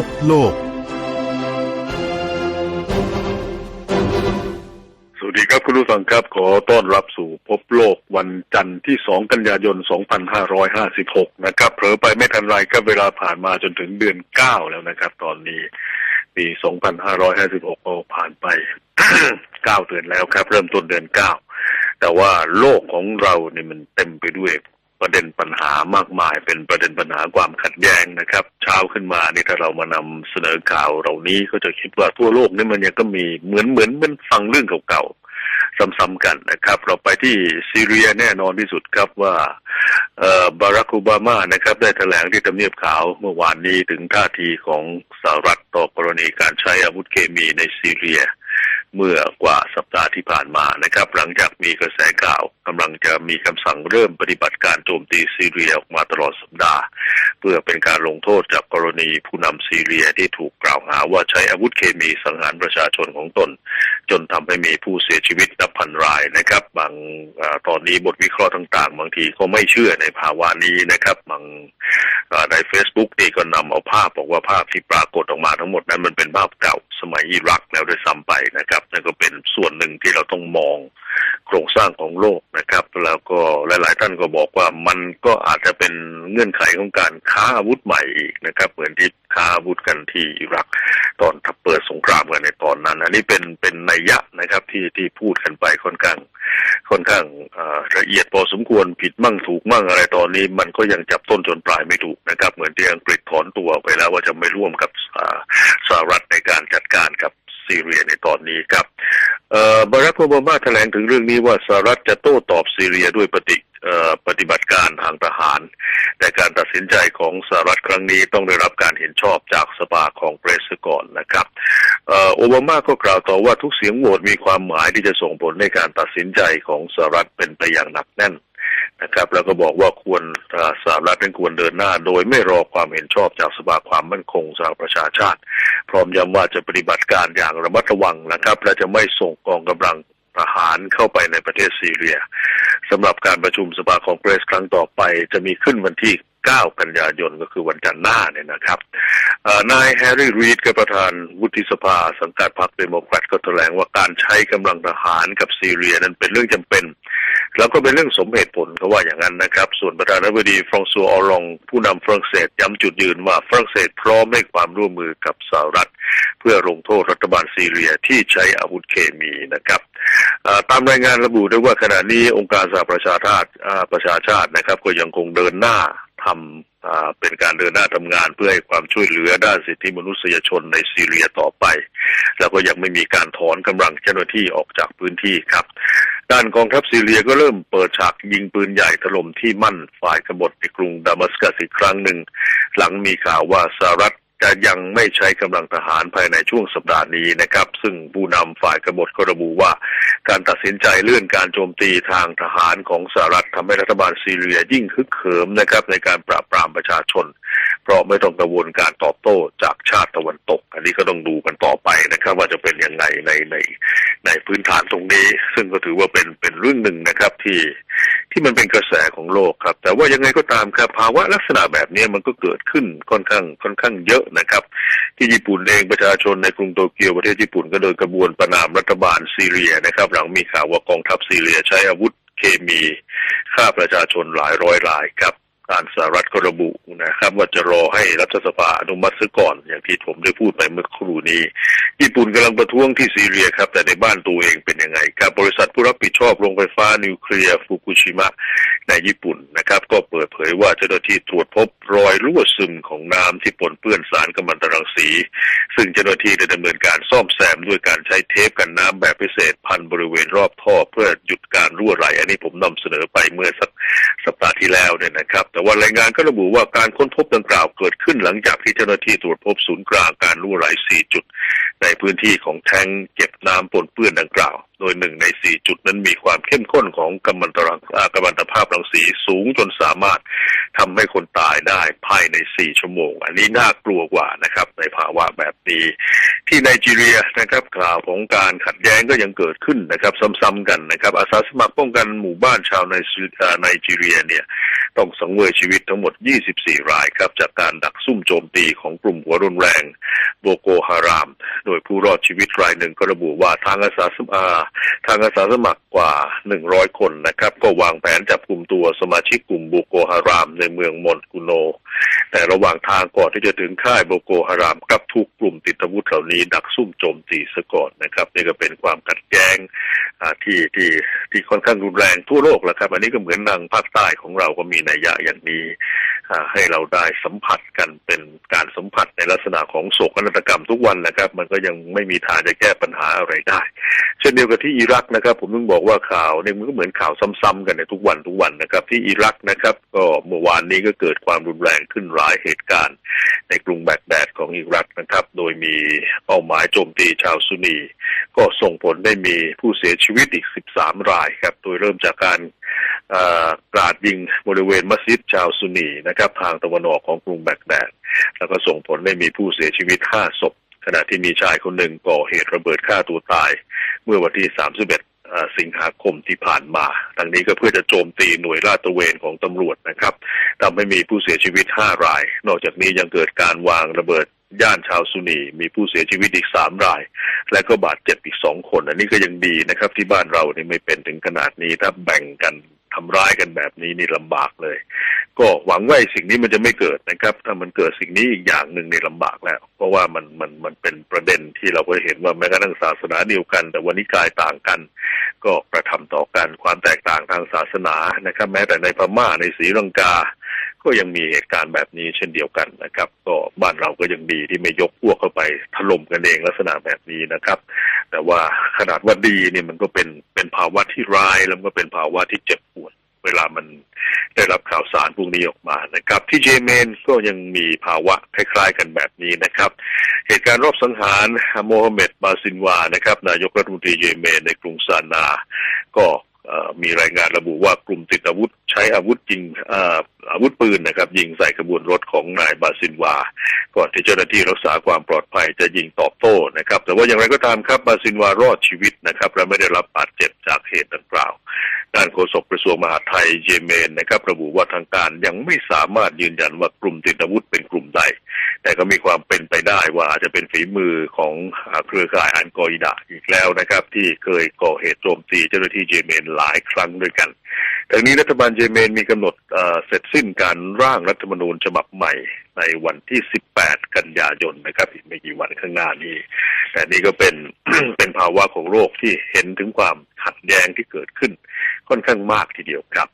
พบโลก สวัสดีครับคุณผู้ฟังครับ ขอต้อนรับสู่พบโลกวันจันทร์ที่ 2 กันยายน 2556 นะครับ เผลอไปไม่ทันไรครับเวลาผ่านมาจนถึงเดือน 9 แล้วนะครับ ตอนนี้ปี 2556ก็ผ่านไป 9 เดือนแล้วครับ เริ่มต้นเดือน 9 แต่ว่าโลกของเราเนี่ยมันเต็มไปด้วย ประเด็นปัญหามากมายเป็นประเด็นปัญหาความขัดแย้งนะครับ เช้าขึ้นมานี่ถ้าเรามานำเสนอข่าวเหล่านี้ก็จะคิดว่าทั่วโลกนี่มันยังก็มีเหมือนเหมือนมันฟังเรื่องเก่าๆซ้ำๆกันนะครับ เราไปที่ซีเรียแน่นอนที่สุดครับว่าเอ่อบารักโอบามานะครับ ได้แถลงที่ทำเนียบขาวเมื่อวานนี้ถึงท่าทีของสหรัฐต่อกรณีการใช้อาวุธเคมีในซีเรีย เมื่อกว่าสัปดาห์ที่ผ่านมานะครับ หลังจากมีกระแสข่าวกำลังจะมีคำสั่งเริ่มปฏิบัติการโจมตีซีเรียออกมาตลอดสัปดาห์ เพื่อเป็นการลงโทษจากกรณีผู้นำซีเรียที่ถูกกล่าวหาว่าใช้อาวุธเคมีสังหารประชาชนของตน จนทำให้มีผู้เสียชีวิตนับพันรายนะครับ บางอตอนนี้บทวิเคราะห์ต่าง ๆ บางทีก็ไม่เชื่อในภาวะนี้นะครับบาง ใน Facebook นี่ก็นำเอาภาพบอกว่าภาพที่ปรากฏออกมาทั้งหมดนั้นมันเป็นภาพเก่าสมัยอิรักแล้วด้วยซ้ำไปนะครับนั่นก็เป็นส่วนหนึ่งที่เราต้องมอง โครงสร้างของโลกนะครับ แล้วก็หลาย ๆ ท่านก็บอกว่ามันก็อาจจะเป็นเงื่อนไขของการค้าอาวุธใหม่อีกนะครับ เหมือนที่ค้าอาวุธกันที่อิรักตอนถ้าเปิดสงครามกันในตอนนั้น อันนี้เป็นเป็นนัยยะนะครับที่ที่พูดกันไปค่อนข้างค่อนข้างละเอียดพอสมควรผิดมั่งถูกมั่งอะไรตอนนี้ มันก็ยังจับต้นจนปลายไม่ถูกนะครับ เหมือนที่อังกฤษถอนตัวไปแล้วว่าจะไม่ร่วมกับสหรัฐในการจัดการกับ ซีเรียในตอนนี้ครับเอ่อบารักโอบามาแถลงถึงเรื่องนี้ว่าสหรัฐจะโต้ตอบซีเรียด้วยปฏิเอ่อปฏิบัติการทางทหาร แต่การตัดสินใจของสหรัฐครั้งนี้ต้องได้รับการเห็นชอบจากสภาของเปรสก่อนนะครับเอ่อโอบามาก็กล่าวต่อว่าทุกเสียงโหวตมีความหมายที่จะส่งผลในการตัดสินใจของสหรัฐเป็นไปอย่างหนักแน่น นะครับแล้วก็บอกว่าควรสหรัฐเป็นควรเดินหน้า โดยไม่รอความเห็นชอบจากสภาความมั่นคงสหประชาชาติ พร้อมย้ำว่าจะปฏิบัติการอย่างระมัดระวังนะครับ และจะไม่ส่งกองกำลังทหารเข้าไปในประเทศซีเรียสำหรับการประชุมสภาคองเกรสครั้งต่อไปจะมีขึ้นวันที่ 9 กันยายนก็คือวันจันทร์หน้าเนี่ยนะครับนายแฮร์รี่รีดกับประธานวุฒิสภา สังกัดพรรคเดโมแครตก็แถลงว่าการใช้กำลังทหารกับซีเรียนั้นเป็นเรื่องจำเป็น แล้วก็เป็นเรื่องสมเหตุผลเขาว่าอย่างนั้นนะครับ ส่วนประธานาธิบดีฟรองซัวออลอง ผู้นำฝรั่งเศสย้ำจุดยืนว่าฝรั่งเศสพร้อมให้ความร่วมมือกับสหรัฐ เพื่อลงโทษรัฐบาลซีเรียที่ใช้อาวุธเคมีนะครับตามรายงานระบุด้วยว่าขณะนี้องค์การสหประชาชาติประชาชาตินะครับ ก็ยังคงเดินหน้าทำเป็นการเดินหน้าทำงานเพื่อให้ความช่วยเหลือด้านสิทธิมนุษยชนในซีเรียต่อไป แล้วก็ยังไม่มีการถอนกำลังเจ้าหน้าที่ออกจากพื้นที่ครับ ด้านกองทัพซีเรียก็เริ่มเปิดฉากยิงปืนใหญ่ถล่มที่มั่นฝ่ายกบฏในกรุงดามัสกัสอีกครั้งหนึ่ง หลังมีข่าวว่าสหรัฐจะยังไม่ใช้กำลังทหารภายในช่วงสัปดาห์นี้นะครับ ซึ่งผู้นำฝ่ายกบฏก็ระบุว่า การตัดสินใจเลื่อนการโจมตีทางทหารของสหรัฐทำให้รัฐบาลซีเรียยิ่งฮึกเหิมนะครับในการปราบปรามประชาชน เพราะไม่ต้องกังวลการตอบโต้จากชาติตะวันตก อันนี้ก็ต้องดูกันต่อไปนะครับ ว่าจะเป็นยังไงในในในพื้นฐานตรงนี้ ซึ่งก็ถือว่าเป็นเป็นเรื่องหนึ่งนะครับที่ที่มันเป็นกระแสของโลกครับ แต่ว่ายังไงก็ตามครับภาวะลักษณะแบบนี้มันก็เกิดขึ้นค่อนข้างค่อนข้างเยอะนะครับ ที่ญี่ปุ่นเองประชาชนในกรุงโตเกียวประเทศญี่ปุ่นก็เดินกระบวนประนามรัฐบาลซีเรียนะครับ หลังมีข่าวว่ากองทัพซีเรียใช้อาวุธเคมีฆ่าประชาชนหลายร้อยรายครับ การสหรัฐก็ระบุนะครับ ว่าจะรอให้รัฐสภาอนุมัติซะก่อน อย่างที่ผมได้พูดไปเมื่อครู่นี้ ญี่ปุ่นกำลังประท้วงที่ซีเรียครับ แต่ในบ้านตัวเองเป็นยังไงครับบริษัทผู้รับผิดชอบโรงไฟฟ้านิวเคลียร์ฟุกุชิมะในญี่ปุ่นนะครับ ก็เปิดเผยว่าเจ้าหน้าที่ตรวจพบรอยรั่วซึมของน้ำที่ปนเปื้อนสารกัมมันตรังสี ซึ่งเจ้าหน้าที่ได้ดำเนินการซ่อมแซมด้วยการใช้เทปกันน้ำแบบพิเศษพันบริเวณรอบท่อ เพื่อหยุดการรั่วไหล อันนี้ผมนำเสนอไปเมื่อสักสัปดาห์ที่แล้วเนี่ยนะครับแต่ว่ารายงานก็ระบุว่าการค้นพบดังกล่าวเกิดขึ้นหลังจากที่เจ้าหน้าที่ตรวจพบศูนย์กลางการรั่วไหล4จุด ในพื้นที่ของแทงเก็บน้ำปนเปื้อนดังกล่าวโดยหนึ่งในสี่จุดนั้นมีความเข้มข้นของกัมมันตรังกัมมันตภาพรังสีสูงจนสามารถทำให้คนตายได้ภายในสี่ชั่วโมง อันนี้น่ากลัวกว่านะครับ ในภาวะแบบนี้ ที่ไนจีเรียนะครับข่าวของการขัดแย้งก็ยังเกิดขึ้นนะครับ ซ้ำๆกันนะครับ อาสาสมัครป้องกันหมู่บ้านชาวไนไนจีเรียเนี่ยต้องสังเวยชีวิตทั้งหมด 24 รายครับ จากการดักซุ่มโจมตีของกลุ่มหัวรุนแรงโบโกฮาราม โดยผู้รอดชีวิตรายหนึ่งก็ระบุว่าทางอาสาสมัครทางอาสาสมัครกว่า 100 คนนะครับ ก็วางแผนจับกลุ่มตัวสมาชิกกลุ่มโบโกฮารามในเมืองมอนกุโน แต่ระหว่างทางก่อนที่จะถึงค่ายโบโกฮารามกับถูกกลุ่มติดอาวุธเหล่านี้ ดักซุ่มโจมตีซะก่อนนะครับ นี่ก็เป็นความขัดแย้งที่ที่ที่ค่อนข้างรุนแรงทั่วโลกแหละครับ อันนี้ก็เหมือนทางภาคใต้ของเราก็มีนัยยะอย่างนี้ ให้เราได้สัมผัสกันเป็นการสัมผัสในลักษณะของโศกนาฏกรรมทุกวันนะครับ มันก็ยังไม่มีทางจะแก้ปัญหาอะไรได้ เช่นเดียวกับที่อิรักนะครับ ผมต้องบอกว่าข่าวเนี่ยมันก็เหมือนข่าวซ้ำๆกันในทุกวันทุกวันนะครับ ที่อิรักนะครับ ก็เมื่อวานนี้ก็เกิดความรุนแรงขึ้นหลายเหตุการณ์ ในกรุงแบกแดดของอิรักนะครับ โดยมีเป้าหมายโจมตีชาวซุนี ก็ส่งผลได้มีผู้เสียชีวิตอีก 13 รายครับ โดยเริ่มจากการ กราดยิงบริเวณมัสยิดชาวซุนีนะครับทางตะวันออกของกรุงแบกแดด แล้วก็ส่งผลได้มีผู้เสียชีวิต 5 ศพ ขณะที่มีชายคนหนึ่งก่อเหตุระเบิดฆ่าตัวตาย เมื่อวันที่ 31 สิงหาคมที่ผ่านมาทั้งนี้ก็เพื่อจะโจมตีหน่วยลาดตระเวนของตำรวจนะครับทำให้มีผู้เสียชีวิต 5 ราย นอกจากนี้ยังเกิดการวางระเบิดย่านชาวซุนี มีผู้เสียชีวิตอีกสามราย และก็บาดเจ็บอีกสองคน อันนี้ก็ยังดีนะครับ ที่บ้านเรานี่ไม่เป็นถึงขนาดนี้ถ้าแบ่งกัน ทำร้ายกันแบบนี้นี่ลำบากเลย ก็หวังว่าสิ่งนี้มันจะไม่เกิดนะครับ ถ้ามันเกิดสิ่งนี้อีกอย่างหนึ่งในลำบากแล้ว เพราะว่ามันมันมันเป็นประเด็นที่เราก็เห็นว่าแม้กระทั่งศาสนาเดียวกัน แต่วันนี้กายต่างกัน ก็กระทำต่อกันความแตกต่างทางศาสนานะครับ แม้แต่ในพม่าในศรีลังกา ก็ยังมีเหตุการณ์แบบนี้เช่นเดียวกันนะครับ ก็บ้านเราก็ยังดีที่ไม่ยกพวกเข้าไปถล่มกันเองลักษณะแบบนี้นะครับ แต่ว่าขนาดว่าดีเนี่ยมันก็เป็นเป็นภาวะที่ร้ายแล้วก็เป็นภาวะที่เจ็บปวด เวลามันได้รับข่าวสารพวกนี้ออกมานะครับ ที่เยเมนก็ยังมีภาวะคล้ายๆกันแบบนี้นะครับ เหตุการณ์รอบสังหารโมฮัมเหม็ดบาซินวานะครับ นายกรัฐมนตรีเยเมนในกรุงซานา ก็ มีรายงานระบุว่ากลุ่มติดอาวุธใช้อาวุธยิงอาวุธปืนนะครับ ยิงใส่ขบวนรถของนายบาซินวา ก่อนที่เจ้าหน้าที่รักษาความปลอดภัยจะยิงตอบโต้นะครับ แต่ว่าอย่างไรก็ตามครับบาซินวารอดชีวิตนะครับ และไม่ได้รับบาดเจ็บจากเหตุดังกล่าว ด้านโฆษกกระทรวงมหาดไทยเยเมนนะครับ ระบุว่าทางการยังไม่สามารถยืนยันว่ากลุ่มติดอาวุธเป็นกลุ่มใด แต่ก็มีความเป็นไปได้ว่าอาจจะเป็นฝีมือของเครือข่ายอันกออิดะอีกแล้วนะครับ ที่เคยก่อเหตุโจมตีเจ้าหน้าที่เยเมนหลายครั้งด้วยกันทั้งนี้รัฐบาลเยเมนมีกำหนดเสร็จสิ้นการร่างรัฐธรรมนูญฉบับใหม่ในวันที่ 18 กันยายนนะครับ อีกไม่กี่วันข้างหน้านี้ แต่นี่ก็เป็นเป็นภาวะของโลกที่เห็นถึงความขัดแย้งที่เกิดขึ้นค่อนข้างมากทีเดียวครับ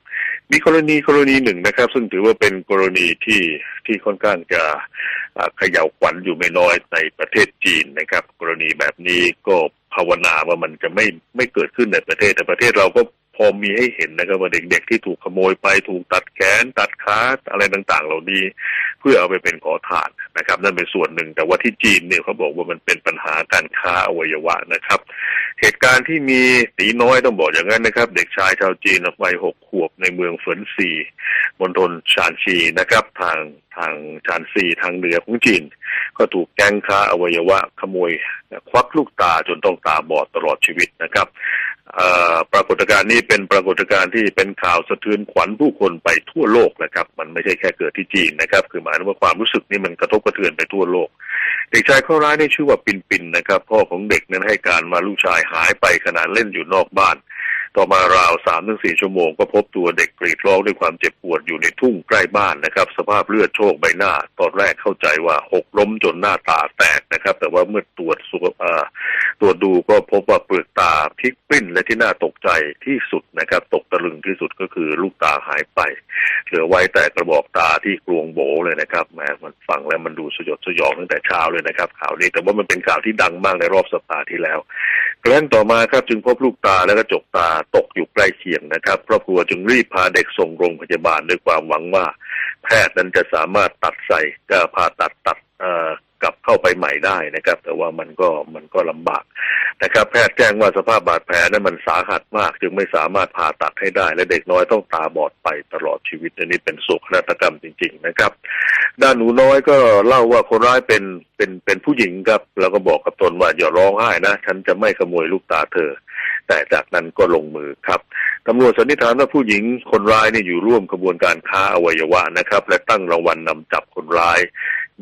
มีกรณีกรณีหนึ่งนะครับ ซึ่งถือว่าเป็นกรณีที่ที่ค่อนข้างจะเขย่าขวัญอยู่ไม่น้อยในประเทศจีนนะครับ กรณีแบบนี้ก็ภาวนาว่ามันจะไม่ไม่เกิดขึ้นในประเทศแต่ประเทศเราก็ อมีให้เห็นนะครับว่าเด็กๆที่ถูกขโมยไปถูกตัดแขนตัดขาอะไรต่างๆ เหล่านี้ เพื่อเอาไปเป็นขอทานนะครับ นั่นเป็นส่วนหนึ่ง แต่ว่าที่จีนเนี่ยเขาบอกว่ามันเป็นปัญหาการค้าอวัยวะนะครับ เหตุการณ์ที่มีตีน้อยต้องบอกอย่างนั้นนะครับ เด็กชายชาวจีนวัยหกขวบในเมืองเฟินซีมณฑลชานชีนะครับ ทางทางชานซีทางเหนือของจีน ก็ถูกแก๊งค้าอวัยวะขโมยควักลูกตาจนต้องตาบอดตลอดชีวิตนะครับ ปรากฏการณ์นี้เป็นปรากฏการณ์ที่เป็นข่าวสะเทือนขวัญผู้คนไปทั่วโลกนะครับ มันไม่ใช่แค่เกิดที่จีนนะครับ คือหมายถึงว่าความรู้สึกนี้มันกระทบกระเทือนไปทั่วโลก เด็กชายข้อร้ายนี่ชื่อว่าปินปินนะครับ พ่อของเด็กนั้นให้การมาลูกชายหายไปขณะเล่นอยู่นอกบ้าน ต่อมาราวสามถึงสี่ชั่วโมงก็พบตัวเด็กกรีดร้องด้วยความเจ็บปวดอยู่ในทุ่งใกล้บ้านนะครับ สภาพเลือดโชกใบหน้า ตอนแรกเข้าใจว่าหกล้มจนหน้าตาแตกนะครับ แต่ว่าเมื่อตรวจสุขตรวจดูก็พบว่าเปลือกตาพลิกปิ้นและที่น่าตกใจที่สุดนะครับ ตกตะลึงที่สุดก็คือลูกตาหายไป เหลือไว้แต่กระบอกตาที่กลวงโบเลยนะครับแหมมันฟังแล้วมันดูสยดสยองตั้งแต่เช้าเลยนะครับข่าวนี้แต่ว่ามันเป็นข่าวที่ดังมากในรอบสัปดาห์ที่แล้ว กระทั่งต่อมาครับจึงพบลูกตาและกระจกตาตกอยู่ใกล้เคียงนะครับครอบครัวจึงรีบพาเด็กส่งโรงพยาบาลด้วยความหวังว่า แพทย์นั้นจะสามารถตัดใส่ก็ผ่าตัดตัดกลับเข้าไปใหม่ได้นะครับ แต่ว่ามันก็มันก็ลำบากนะครับ แพทย์แจ้งว่าสภาพบาดแผลนั้นมันสาหัสมาก จึงไม่สามารถผ่าตัดให้ได้ และเด็กน้อยต้องตาบอดไปตลอดชีวิตอันนี้เป็นโศกนาฏกรรมจริง ๆ นะครับ ด้านหนูน้อยก็เล่าว่าคนร้ายเป็นเป็นเป็นผู้หญิงครับ แล้วก็บอกกับตนว่าอย่าร้องไห้นะฉันจะไม่ขโมยลูกตาเธอ แต่จากนั้นก็ลงมือครับตำรวจสันนิษฐานว่าผู้หญิงคนร้ายเนี่ยอยู่ร่วมกระบวนการค้าอวัยวะนะครับ และตั้งรางวัลนนำจับคนร้าย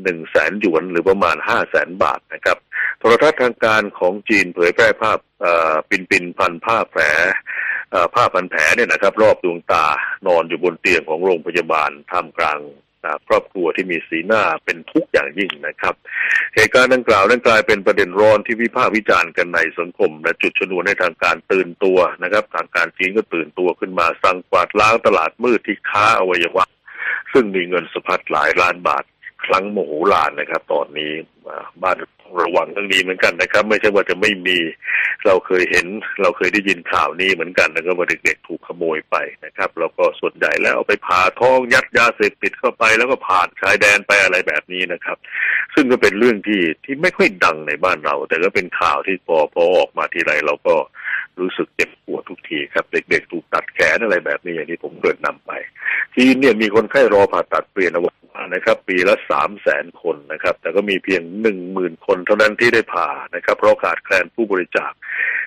หนึ่งแสนหยวนหรือประมาณห้าแสนบาทนะครับ โทรทัศน์ทางการของจีนเผยแพร่ภาพปินปินพันผ้าแผลผ้าพันแผลเนี่ยนะครับ รอบดวงตานอนอยู่บนเตียงของโรงพยาบาลท่ามกลาง ครอบครัวที่มีสีหน้าเป็นทุกข์อย่างยิ่งนะครับ เหตุการณ์ดังกล่าวนั้นกลายเป็นประเด็นร้อนที่วิพากษ์วิจารณ์กันในสังคม และจุดชนวนในทางการตื่นตัวนะครับ ทางการจีนก็ตื่นตัวขึ้นมาสั่งกวาดล้างตลาดมืดที่ค้าอวัยวะซึ่งมีเงินสะพัดหลายล้านบาท ครั้งโมโหลานนะครับ ตอนนี้บ้านระวังเรื่องนี้เหมือนกันนะครับ ไม่ใช่ว่าจะไม่มี เราเคยเห็น เราเคยได้ยินข่าวนี้เหมือนกันนะครับว่าเด็กๆถูกขโมยไปนะครับ แล้วก็ส่วนใหญ่แล้วเอาไปผ่าท้องยัดยาเสพติดเข้าไป แล้วก็ผ่านชายแดนไปอะไรแบบนี้นะครับ ซึ่งก็เป็นเรื่องที่ที่ไม่ค่อยดังในบ้านเรา แต่ก็เป็นข่าวที่พอพอออกมาทีไรเราก็ รู้สึกเจ็บปวดทุกทีครับ เด็กๆถูกตัดแขนอะไรแบบนี้อย่างที่ผมเกิดนำไป ที่เนี่ยมีคนไข้รอผ่าตัดเปลี่ยนอวัยวะนะครับ ปีละสามแสนคนนะครับ แต่ก็มีเพียงหนึ่งหมื่นคนเท่านั้นที่ได้ผ่านะครับ เพราะขาดแคลนผู้บริจาค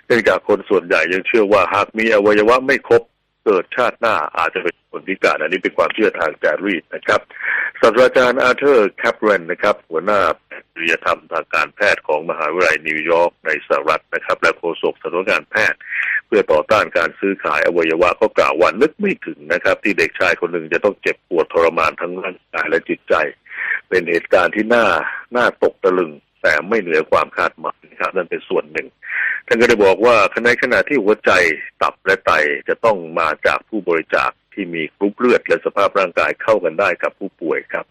เนื่องจากคนส่วนใหญ่ยังเชื่อว่าหากมีอวัยวะไม่ครบ เกิดชาติหน้าอาจจะเป็นคนพิการ อันนี้เป็นความเชื่อทางจารีตนะครับศาสตราจารย์อาเธอร์แคปเรนนะครับ หัวหน้าจริยธรรมทางการแพทย์ของมหาวิทยาลัยนิวยอร์กในสหรัฐนะครับ และโฆษกสำนักงานแพทย์ เพื่อต่อต้านการซื้อขายอวัยวะก็กล่าวว่านึกไม่ถึงนะครับ ที่เด็กชายคนหนึ่งจะต้องเจ็บปวดทรมานทั้งร่างกายและจิตใจ เป็นเหตุการณ์ที่น่าน่าตกตะลึง แต่ไม่เหนือความคาดหมายนะครับนั่นเป็นส่วนหนึ่ง ท่านก็ได้บอกว่าในขณะที่หัวใจตับและไตจะต้องมาจากผู้บริจาคที่มีกรุ๊ปเลือดและสภาพร่างกายเข้ากันได้กับผู้ป่วยครับ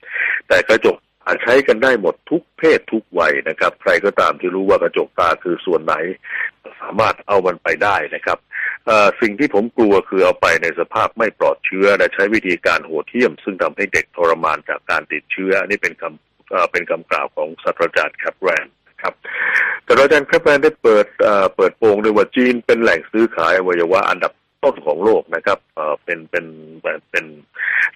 แต่กระจกอาจใช้กันได้หมดทุกเพศทุกวัยนะครับ ใครก็ตามที่รู้ว่ากระจกตาคือส่วนไหน สามารถเอามันไปได้นะครับสิ่งที่ผมกลัวคือเอาไปในสภาพไม่ปลอดเชื้อ และใช้วิธีการโหดเหี้ยม ซึ่งทำให้เด็กทรมานจากการติดเชื้อนี่เป็นคำ เป็นคำกล่าวของศาสตราจารย์แคปแรนครับแต่อาจารย์แคปแรนได้เปิดเปิดโปงด้วยว่าจีนเป็นแหล่งซื้อขายอวัยวะอันดับต้นของโลกนะครับเป็นเป็นเป็น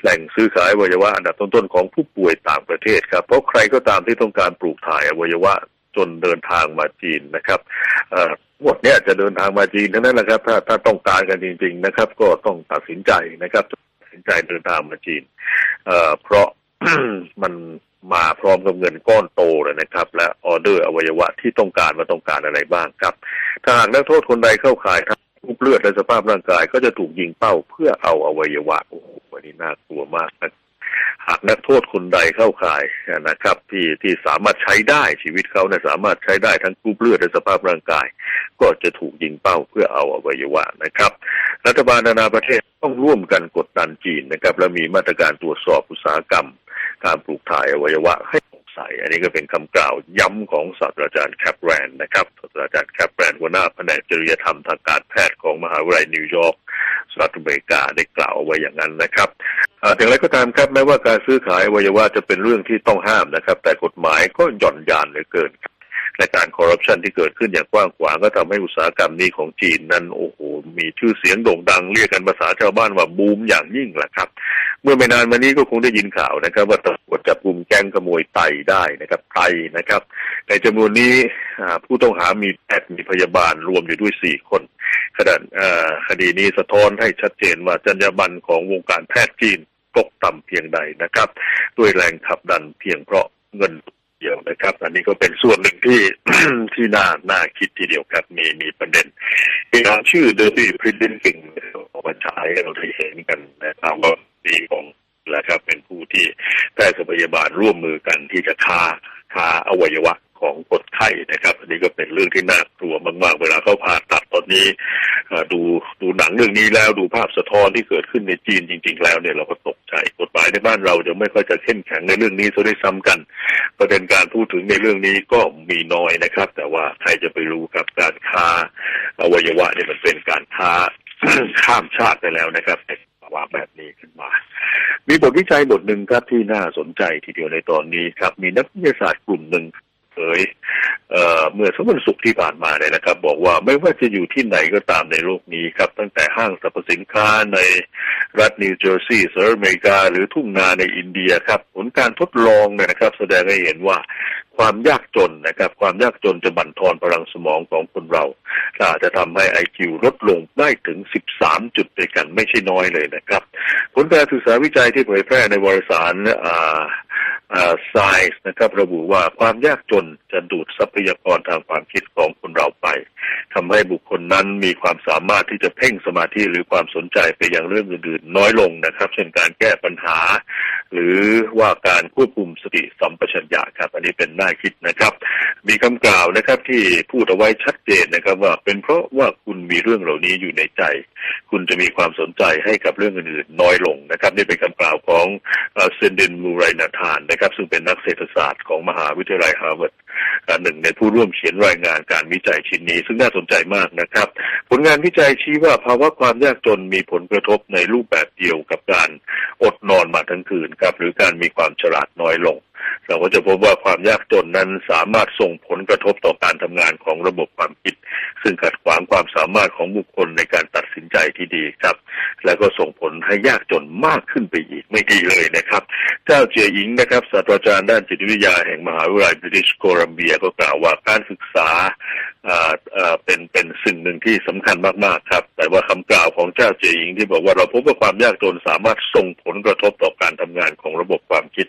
แหล่งซื้อขายอวัยวะอันดับต้นๆของผู้ป่วยต่างประเทศครับเพราะใครก็ตามที่ต้องการปลูกถ่ายอวัยวะจนเดินทางมาจีนนะครับหมดเนี้ยจะเดินทางมาจีนทั้งนั้นแหละครับ ถ้าถ้าต้องการกันจริง ๆนะครับ ก็ต้องตัดสินใจนะครับตัดสินใจเดินทางมาจีนเพราะมัน มาพร้อมกับเงินก้อนโตเลยนะครับ และออเดอร์อวัยวะที่ต้องการมาต้องการอะไรบ้างครับถ้าหากนักโทษคนใดเข้าข่ายครับรูปเลือดและสภาพร่างกายก็จะถูกยิงเป้าเพื่อเอาอวัยวะโอ้โหวันนี้น่ากลัวมากนะหากนักโทษคนใดเข้าข่ายนะครับ ที่ที่สามารถใช้ได้ชีวิตเขาเนี่ยสามารถใช้ได้ทั้งรูปเลือดและสภาพร่างกาย ก็จะถูกยิงเป้าเพื่อเอาอวัยวะนะครับ รัฐบาลนานาประเทศต้องร่วมกันกดดันจีนนะครับ และมีมาตรการตรวจสอบอุตสาหกรรม การปลูกถ่ายอวัยวะให้ใส อันนี้ก็เป็นคำกล่าวย้ำของศาสตราจารย์แคปแรนนะครับศาสตราจารย์แคปแรนหัวหน้าแผนกจริยธรรมทางการแพทย์ของมหาวิทยาลัยนิวยอร์กสหรัฐอเมริกาได้กล่าวเอาไว้อย่างนั้นนะครับถึงไรก็ตามครับแม้ว่าการซื้อขายอวัยวะจะเป็นเรื่องที่ต้องห้ามนะครับ แต่กฎหมายก็หย่อนยานเหลือเกินและการคอร์รัปชันที่เกิดขึ้นอย่างกว้างขวางก็ทำให้อุตสาหกรรมนี้ของจีนนั้นโอ้โหมีชื่อเสียงโด่งดังเรียกกันภาษาชาวบ้านว่าบูมอย่างยิ่งแหละครับ เมื่อไม่นานมานี้ก็คงได้ยินข่าวนะครับ ว่าตำรวจจับกลุ่มแก๊งขโมยไตได้นะครับไตนะครับ ในจำนวนนี้ผู้ต้องหามีแพทย์มีพยาบาลรวมอยู่ด้วยสี่คนขณะคดีนี้สะท้อนให้ชัดเจนว่าจรรยาบรรณของวงการแพทย์จีนตกต่ำเพียงใดนะครับ ด้วยแรงขับดันเพียงเพราะเงินเดียวนะครับ อันนี้ก็เป็นส่วนหนึ่งที่ที่น่าน่าคิดทีเดียวครับ มีมีประเด็นมีการชื่อเดอร์บี้พรินซิงออกมาฉายเราได้เห็นกันนะครับว่า ดีของแล้วครับเป็นผู้ที่แพทย์พยาบาลร่วมมือกันที่จะฆ่าฆ่าอวัยวะของคนไข้นะครับอันนี้ก็เป็นเรื่องที่น่ากลัวมากๆ เวลาเขาผ่าตัดตอนนี้ดูดูหนังเรื่องนี้แล้วดูภาพสะท้อนที่เกิดขึ้นในจีนจริง ๆ แล้วเนี่ยเราก็ตกใจกฎหมายในบ้านเราจะไม่ค่อยจะเข้มแข็งในเรื่องนี้ซะด้วยซ้ำกัน ประเด็นการพูดถึงในเรื่องนี้ก็มีน้อยนะครับ แต่ว่าใครจะไปรู้ครับการค้าอวัยวะเนี่ยมันเป็นการค้าข้ามชาติไปแล้วนะครับ ภาวะแบบนี้ขึ้นมา มีบทวิจัยบทหนึ่งครับที่น่าสนใจทีเดียวในตอนนี้ครับ มีนักวิทยาศาสตร์กลุ่มหนึ่งเผยเมื่อสักวันศุกร์ที่ผ่านมาเนี่ยนะครับ บอกว่าไม่ว่าจะอยู่ที่ไหนก็ตามในโลกนี้ครับ ตั้งแต่ห้างสรรพสินค้าในรัฐนิวเจอร์ซีย์สหรัฐอเมริกา หรือทุ่งนาในอินเดียครับ ผลการทดลองเนี่ยนะครับ แสดงให้เห็นว่าความยากจนนะครับ ความยากจนจะบั่นทอนพลังสมองของคนเราอาจจะทำให้ไอคิวลดลงได้ถึง 13 จุดด้วยกันไม่ใช่น้อยเลยนะครับ ผลการศึกษาวิจัยที่เผยแพร่ในวารสารอ่าอ่า Science นะครับระบุว่าความยากจนจะดูดทรัพยากรทางความคิดของคนเราไปทำให้บุคคลนั้นมีความสามารถที่จะเพ่งสมาธิหรือความสนใจไปอยังเรื่องอื่นๆ น้อยลงนะครับ เช่นการแก้ปัญหา หรือว่าการควบคุมสติสัมปชัญญะครับ อันนี้เป็นน่าคิดนะครับ มีคำกล่าวนะครับ ที่พูดเอาไว้ชัดเจนนะครับ ว่าเป็นเพราะว่าคุณมีเรื่องเหล่านี้อยู่ในใจ คุณจะมีความสนใจให้กับเรื่องอื่นๆน้อยลงนะครับ นี่เป็นคำกล่าวของเซนเดนมูไรนาธานนะครับ ซึ่งเป็นนักเศรษฐศาสตร์ของมหาวิทยาลัยฮาร์วาร์ด หนึ่งในผู้ร่วมเขียนรายงานการวิจัยชิ้นนี้ ซึ่งน่าสนใจมากนะครับ ผลงานวิจัยชี้ว่าภาวะความยากจนมีผลกระทบในรูปแบบเดียวกับการอดนอนมาทั้งคืนครับ หรือการมีความฉลาดน้อยลง เราก็จะพบว่าความยากจนนั้นสามารถส่งผลกระทบต่อการทำงานของระบบความคิด ซึ่งขัดขวางความสามารถของบุคคลในการตัดสินใจที่ดีครับ และก็ส่งผลให้ยากจนมากขึ้นไปอีกไม่ดีเลยนะครับ เจ้าเจียอิงนะครับศาสตราจารย์ด้านจิตวิทยาแห่งมหาวิทยาลัยบริติชโคลัมเบียก็กล่าวว่าการศึกษาอ่าอ่าเป็นเป็นสิ่งหนึ่งที่สำคัญมากๆครับ แต่ว่าคำกล่าว ของเจ้าเจียอิงที่บอกว่าเราพบว่าความยากจนสามารถส่งผลกระทบต่อการทำงานของระบบความคิด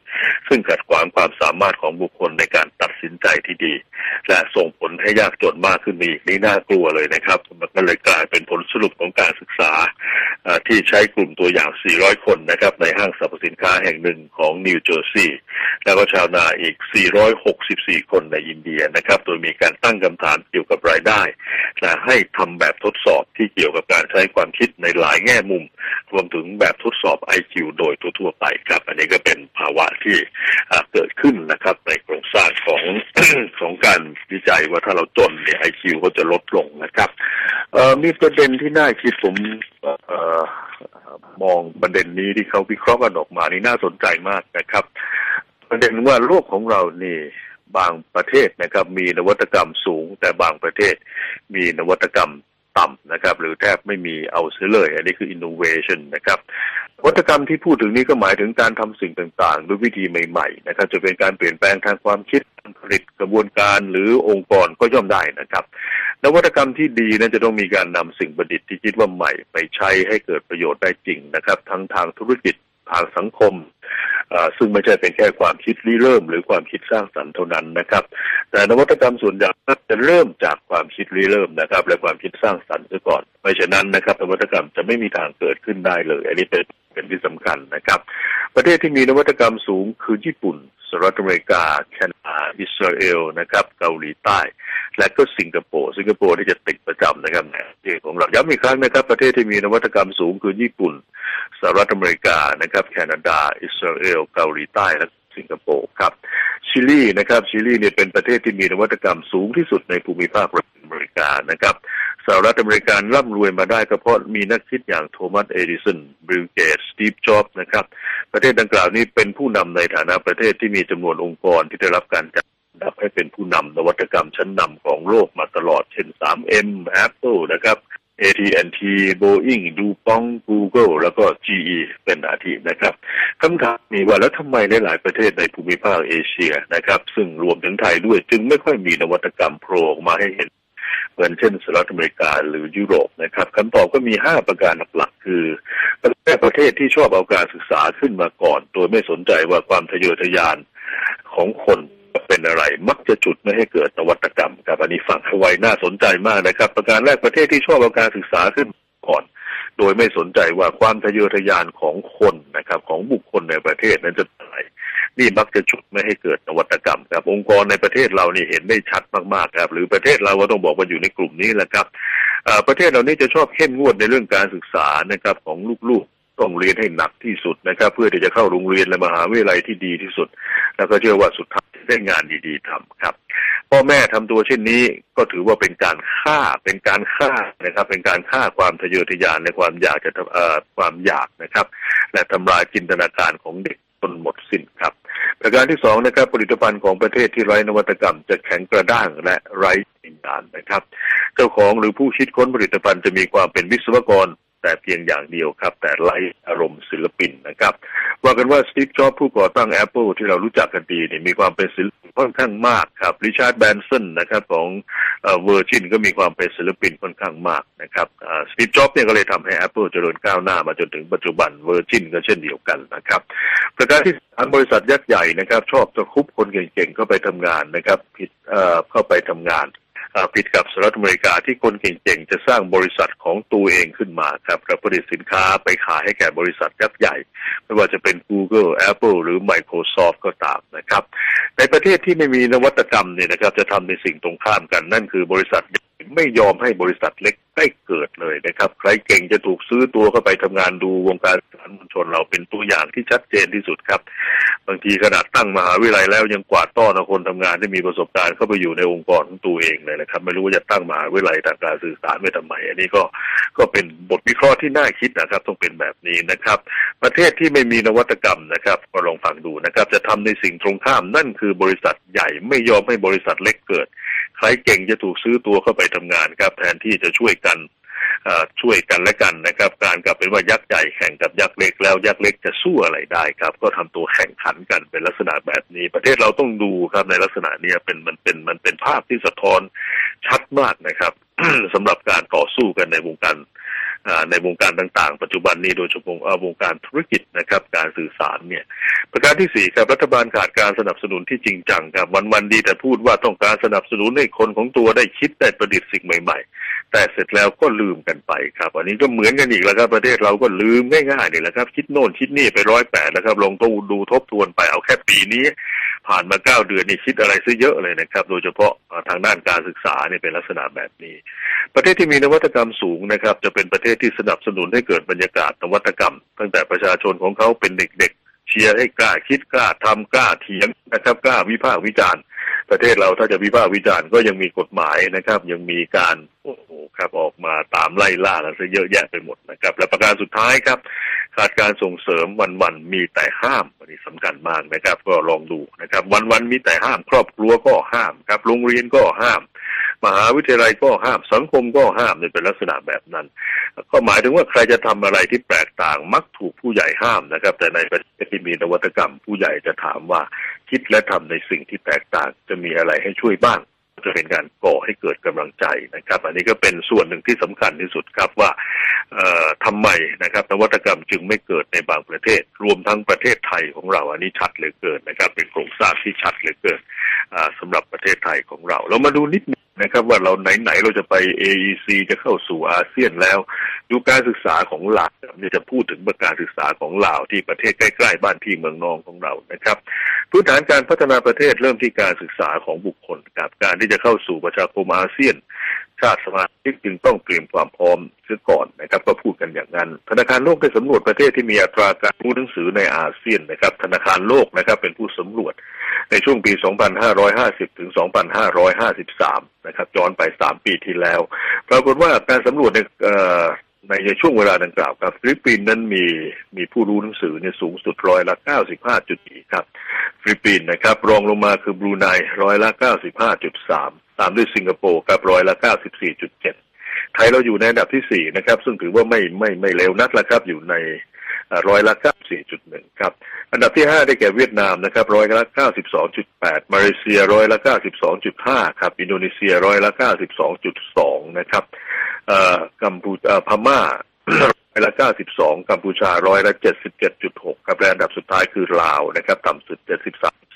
ซึ่งขัดขวางความสามารถของบุคคลในการตัดสินใจที่ดี และส่งผลให้ยากจนมากขึ้นอีกนี่น่ากลัวเลยนะครับมันก็เลยกลายเป็นผลสรุปของการศึกษาที่ใช้กลุ่มตัวอย่าง 400 คนนะครับในห้างสรรพสินค้าแห่งหนึ่งของนิวเจอร์ซีย์ แล้วก็ชาวนาอีก 464 คนในอินเดียนะครับ โดยมีการตั้งคำถามเกี่ยวกับรายได้และให้ทำแบบทดสอบที่เกี่ยวกับการใช้ความคิดในหลายแง่มุม รวมถึงแบบทดสอบ IQ โดยทั่วๆไปครับ อันนี้ก็เป็นภาวะที่เกิดขึ้นนะครับในโครงสร้างของของการวิจัยว่าถ้าเราจนเนี่ย IQ ก็จะลดลงนะครับมีประเด็นที่น่าคิดผมออมองประเด็นนี้ที่เขาวิเคราะห์กันออกมานี่น่าสนใจมากนะครับ ประเด็นว่าโลกของเรานี่บางประเทศนะครับมีนวัตกรรมสูง แต่บางประเทศมีนวัตกรรมต่ำนะครับ หรือแทบไม่มีเอาเสียเลย อันนี้คือ innovation นะครับนวัตกรรมที่พูดถึงนี้ก็หมายถึงการทำสิ่งต่างๆ ด้วยวิธีใหม่ๆนะครับ จะเป็นการเปลี่ยนแปลงทางความคิดการผลิตกระบวนการหรือองค์กรก็ย่อมได้นะครับ นวัตกรรมที่ดีนั้นจะต้องมีการนำสิ่งประดิษฐ์ที่คิดว่าใหม่ไปใช้ให้เกิดประโยชน์ได้จริงนะครับ ทั้งทางธุรกิจ ทางสังคม ซึ่งไม่ใช่เป็นแค่ความคิดริเริ่ม หรือความคิดสร้างสรรค์เท่านั้นนะครับ แต่นวัตกรรมส่วนใหญ่จะเริ่มจากความคิดริเริ่มนะครับ และความคิดสร้างสรรค์ซะก่อน ไม่เช่นนั้นนะครับนวัตกรรมจะไม่มีทางเกิดขึ้นได้เลย อันนี้เป็นเป็นที่สำคัญนะครับ ประเทศที่มีนวัตกรรมสูงคือญี่ปุ่นสหรัฐอเมริกา แคนาดาอิสราเอลนะครับเกาหลีใต้ และก็สิงคโปร์สิงคโปร์ที่จะติดประจำนะครับในประเทศของเราย้ำอีกครั้งนะครับ ประเทศที่มีนวัตกรรมสูงคือญี่ปุ่นส หรัฐอเมริกานะครับ แคนาดา อิสราเอล เกาหลีใต้และสิงคโปร์ครับ ชิลีนะครับ ชิลีเนี่ยเป็นประเทศที่มีนวัตกรรมสูงที่สุดในภูมิภาคอเมริกานะครับสหรัฐอเมริการร่ำรวยมาได้ก็เพราะมีนักคิดอย่างโทมัสเอดิสันบิลเกตสตีฟจ็อบส์นะครับ ประเทศดังกล่าวนี้เป็นผู้นำในฐานะประเทศที่มีจำนวนองค์กรที่ได้รับการจัดดับให้เป็นผู้นำนวัตกรรมชั้นนำของโลกมาตลอดเช่น 3M Apple นะครับ AT&T Boeing DuPont Google แล้วก็ GE เป็นอาทินะครับคำถามมีว่าแล้วทำไมหลาย ๆ ประเทศในภูมิภาคเอเชียนะครับ ซึ่งรวมถึงไทยด้วยจึงไม่ค่อยมีนวัตกรรมโผล่ออกมาให้เห็นเหมือนเช่นสหรัฐอเมริกาหรือยุโรปนะครับคำตอบก็มี 5 ประการหลักๆ คือประเทศประเทศที่ชอบเอาการศึกษาขึ้นมาก่อน โดยไม่สนใจว่าความทะเยอทะยานของคน เป็นอะไร มักจะจุดไม่ให้เกิดนวัตกรรมครับอันนี้ฟังให้ไว้น่าสนใจมากนะครับ ประการแรกประเทศที่ชอบเอาการศึกษาขึ้นก่อน โดยไม่สนใจว่าความทะเยอทะยานของคนนะครับ ของบุคคลในประเทศนั้นจะเป็นอะไรนี่มักจะฉุดไม่ให้เกิดนวัตกรรมครับ องค์กรในประเทศเรานี่เห็นได้ชัดมากๆครับ หรือประเทศเราก็ต้องบอกว่าอยู่ในกลุ่มนี้แหละครับประเทศเรานี่จะชอบเข้มงวดในเรื่องการศึกษานะครับของลูกๆต้องเรียนให้หนักที่สุดนะครับ เพื่อที่จะเข้าโรงเรียนและมหาวิทยาลัยที่ดีที่สุด แล้วก็เชื่อว่าสุดท้าย ได้งานดีๆทำครับ พ่อแม่ทำตัวเช่นนี้ก็ถือว่าเป็นการฆ่าเป็นการฆ่านะครับ เป็นการฆ่าความทะเยอทะยานในความอยากจะเอ่อความอยากนะครับ และทำลายจินตนาการของเด็กจนหมดสิ้นครับ ประการที่สองนะครับ ผลิตภัณฑ์ของประเทศที่ไร้นวัตกรรม จะแข็งกระด้างและไร้วิญญาณนะครับ เจ้าของหรือผู้คิดค้นผลิตภัณฑ์จะมีความเป็นวิศวกร แต่เพียงอย่างเดียวครับ แต่ไร้อารมณ์ศิลปินนะครับว่ากันว่าสตีฟจ็อบผู้ก่อตั้ง Apple ที่เรารู้จักกันดีเนี่ยมีความเป็นศิลปินค่อนข้างมากครับริชาร์ดแบนสันนะครับของเวอร์จินก็มีความเป็นศิลปินค่อนข้างมากนะครับสตีฟจ็อบเนี่ยก็เลยทำให้ Apple เจริญก้าวหน้ามาจนถึงปัจจุบันเวอร์จินก็เช่นเดียวกันนะครับประการที่สามบริษัทยักษ์ใหญ่นะครับ ชอบจะคุบคนเก่งๆเข้าไปทำงานนะครับผิดเข้าไปทำงาน ผิดกับสหรัฐอเมริกาที่คนเก่งๆ จะสร้างบริษัทของตัวเองขึ้นมาครับแล้วผลิตสินค้าไปขายให้แก่บริษัทยักษ์ใหญ่ ไม่ว่าจะเป็น Google Apple หรือ Microsoft ก็ตามนะครับ ในประเทศที่ไม่มีนวัตกรรมเนี่ยนะครับจะทำในสิ่งตรงข้ามกันนั่นคือบริษัทใหญ่ไม่ยอมให้บริษัทเล็ก ได้เกิดเลยนะครับ ใครเก่งจะถูกซื้อตัวเข้าไปทำงานดูวงการสารมวลชนเราเป็นตัวอย่างที่ชัดเจนที่สุดครับ บางทีขนาดตั้งมหาวิทยาลัยแล้วยังกวาดต้อนเอาคนทำงานที่มีประสบการณ์เข้าไปอยู่ในองค์กรของตัวเองเลยนะครับ ไม่รู้ว่าจะตั้งมหาวิทยาลัยทางการสื่อสารไว้ทำไมอันนี้ก็ก็เป็นบทวิเคราะห์ที่น่าคิดนะครับ ต้องเป็นแบบนี้นะครับ ประเทศที่ไม่มีนวัตกรรมนะครับ ก็ลองฟังดูนะครับ จะทำในสิ่งตรงข้ามนั่นคือบริษัทใหญ่ไม่ยอมให้บริษัทเล็กเกิด ใครเก่งจะถูกซื้อตัวเข้าไปทำงานครับ แทนที่จะช่วยกันช่วยกันและกันนะครับ การกลับเป็นว่ายักษ์ใหญ่แข่งกับยักษ์เล็กแล้วยักษ์เล็กจะสู้อะไรได้ครับ ก็ทำตัวแข่งขันกันเป็นลักษณะแบบนี้ ประเทศเราต้องดูครับในลักษณะนี้เป็นมันเป็นมันเป็นภาพที่สะท้อนชัดมากนะครับสำหรับการต่อสู้กันในวงการ ในวงการต่างๆ ปัจจุบันนี้โดยเฉพาะวงการธุรกิจนะครับ การสื่อสารเนี่ย ประการที่สี่ครับรัฐบาลขาดการสนับสนุนที่จริงจังครับวันๆดีแต่พูดว่าต้องการสนับสนุนให้คนของตัวได้คิดได้ประดิษฐ์สิ่งใหม่ ๆ แต่เสร็จแล้วก็ลืมกันไปครับ อันนี้ก็เหมือนกันอีกแล้วครับ ประเทศเราก็ลืมง่ายๆนี่แหละครับ คิดโน่นคิดนี่ไปร้อยแปดแล้วครับลองดูดูทบทวนไปเอาแค่ปีนี้ ผ่านมาเก้าเดือนนี่คิดอะไรซะเยอะเลยนะครับ โดยเฉพาะทางด้านการศึกษาเนี่ยเป็นลักษณะแบบนี้ ประเทศที่มีนวัตกรรมสูงนะครับ จะเป็นประเทศที่สนับสนุนให้เกิดบรรยากาศนวัตกรรม ตั้งแต่ประชาชนของเขาเป็นเด็กๆเชียร์ให้กล้าคิดกล้าทำกล้าเถียงนะครับกล้าวิพากษ์วิจารณ์ ประเทศเราถ้าจะวิพากษ์วิจารณ์ก็ยังมีกฎหมายนะครับ ยังมีการโอ้โหครับออกมาตามไล่ล่ากันซะเยอะแยะไปหมดนะครับ และประการสุดท้ายครับขาดการส่งเสริมวันวันมีแต่ห้ามอันนี้สำคัญมากนะครับ ก็ลองดูนะครับ วันวันมีแต่ห้าม ครอบครัวก็ห้ามครับ โรงเรียนก็ห้าม มหาวิทยาลัยก็ห้ามสังคมก็ห้ามเนี่ยเป็นลักษณะแบบนั้น ก็หมายถึงว่าใครจะทำอะไรที่แปลกต่างมักถูกผู้ใหญ่ห้ามนะครับ แต่ในประเทศที่มีนวัตกรรม ผู้ใหญ่จะถามว่าคิดและทำในสิ่งที่แตกต่างจะมีอะไรให้ช่วยบ้าง จะเป็นการก่อให้เกิดกำลังใจนะครับ อันนี้ก็เป็นส่วนหนึ่งที่สำคัญที่สุดครับว่าเอ่อทำไมนะครับนวัตกรรมจึงไม่เกิดในบางประเทศ รวมทั้งประเทศไทยของเรา อันนี้ชัดเหลือเกินนะครับ เป็นโครงสร้างที่ชัดเหลือเกินอ่าสำหรับประเทศไทยของเรา เรามาดูนิดนึงนะครับว่าเราไหนๆเราจะไป AEC จะเข้าสู่อาเซียนแล้ว ดูการศึกษาของลาวเนี่ยจะพูดถึงการศึกษาของลาวที่ประเทศใกล้ ๆ บ้านพี่เมืองนองของเรานะครับ พื้นฐานการพัฒนาประเทศเริ่มที่การศึกษาของบุคคลกับการที่จะเข้าสู่ประชาคมอาเซียน ชาติสมาชิกจึงต้องเตรียมความพร้อมเสียก่อนนะครับ ก็พูดกันอย่างนั้น ธนาคารโลกได้สำรวจประเทศที่มีอัตราการรู้หนังสือในอาเซียนนะครับ ธนาคารโลกนะครับเป็นผู้สำรวจในช่วงปี 2550 ถึง 2553 นะครับย้อนไป 3 ปีที่แล้ว ปรากฏว่าการสำรวจใน ในช่วงเวลาดังกล่าวครับฟิลิปปินส์นั้นมีมีผู้รู้หนังสือเนี่ยสูงสุดร้อยละ95.4ครับฟิลิปปินส์นะครับรองลงมาคือบรูไนร้อยละ95.3 ตามด้วยสิงคโปร์ครับร้อยละ94.7 ไทยเราอยู่ในอันดับที่ 4 นะครับ ซึ่งถือว่าไม่ไม่ไม่เร็วนักแล้วครับอยู่ในเอ่อร้อยละ94.1 ครับ อันดับที่ 5 ได้แก่เวียดนามนะครับร้อยละ92.8 มาเลเซียร้อยละ92.5 ครับ อินโดนีเซียร้อยละ92.2 นะครับ กัมพูเอ่อพม่าร้อยละ 92 กัมพูชาร้อยละ 77.6 ครับและอันดับสุดท้ายคือลาวนะครับ ต่ำสุด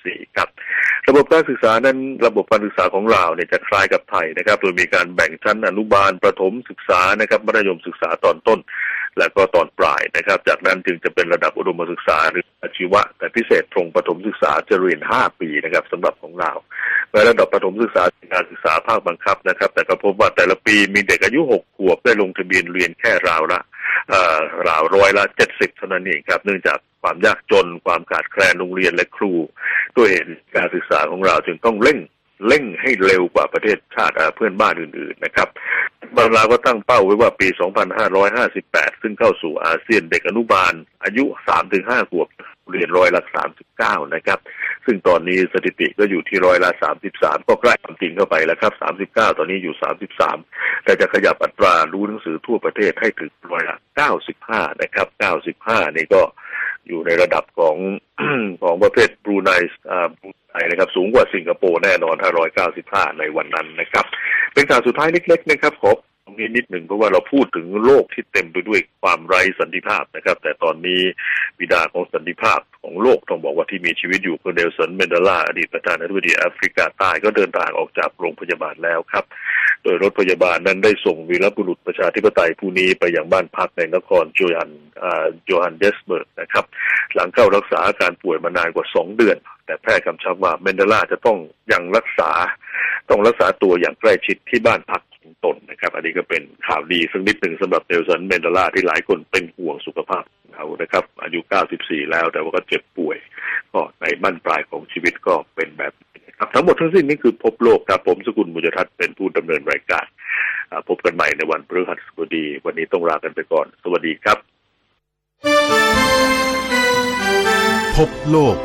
73.4ครับ ระบบการศึกษานั้นระบบการศึกษาของลาวเนี่ยจะคล้ายกับไทยนะครับ โดยมีการแบ่งชั้นอนุบาลประถมศึกษานะครับมัธยมศึกษาตอนต้น และก็ตอนปลายนะครับ จากนั้นจึงจะเป็นระดับอุดมศึกษาหรืออาชีวะ แต่พิเศษตรงประถมศึกษาจะเรียน 5 ปีนะครับสำหรับของเราในระดับประถมศึกษาการศึกษาภาคบังคับนะครับ แต่ก็พบว่าแต่ละปีมีเด็กอายุ 6 ขวบได้ลงทะเบียนเรียนแค่ราวละเราวร้อยละ70เท่านั้นเองครับ เนื่องจากความยากจนความขาดแคลนโรงเรียนและครู ด้วยเหตุการศึกษาของเราจึงต้องเร่งเร่งให้เร็วกว่าประเทศชาติเพื่อนบ้านอื่นๆนะครับบางราก็ตั้งเป้าไว้ว่าปี 2558 ซึ่งเข้าสู่อาเซียนเด็กอนุบาล อายุ 3-5 ขวบเรียนร้อยละ 39 นะครับ ซึ่งตอนนี้สถิติก็อยู่ที่ร้อยละ 33 ก็ใกล้ความจริงเข้าไปแล้วครับ 39 ตอนนี้อยู่ 33 แต่จะขยับอัตรารู้หนังสือทั่วประเทศให้ถึงร้อยละ 95 นะครับ 95 นี่ก็ อยู่ในระดับของของประเภทบรูไนอ่าบรูไนนะครับสูงกว่าสิงคโปร์แน่นอน 595 ในวันนั้นนะครับ เป็นข่าวสุดท้ายเล็ก ๆ นะครับขอตรงนี้นิดหนึ่งเพราะว่าเราพูดถึงโลกที่เต็มไปด้วยความไร้สันติภาพนะครับ แต่ตอนนี้บิดาของสันติภาพของโลกต้องบอกว่าที่มีชีวิตอยู่คือเนลสันเมนเดลาอดีตประธานาธิบดีแอฟริกาใต้ก็เดินทางออกจากโรงพยาบาลแล้วครับ โดยรถพยาบาลนั้นได้ส่งวีรบุรุษประชาธิปไตยผู้นี้ไปยังบ้านพักในนครโจฮันอ่าโจฮันเดสเบิร์กนะครับ หลังเข้ารักษาอาการป่วยมานานกว่าสองเดือน แต่แพทย์กำชับว่าเมนเดล่าจะต้องยังรักษา ต้องรักษาตัวอย่างใกล้ชิดที่บ้านพักของตนนะครับ อันนี้ก็เป็นข่าวดีสักนิดหนึ่งสำหรับเนลสันเมนเดล่าที่หลายคนเป็นห่วงสุขภาพเขานะครับ อายุ 94 แล้วแต่ว่าก็เจ็บป่วย ก็ในบั้นปลายของชีวิตก็เป็นแบบ ครับทั้งหมดทั้งสิ้นนี่คือพบโลกครับผมสกุลมุจทัศน์เป็นผู้ดำเนินรายการพบกันใหม่ในวันพฤหัสบดี วันนี้ต้องลากันไปก่อน สวัสดีครับ พบโลก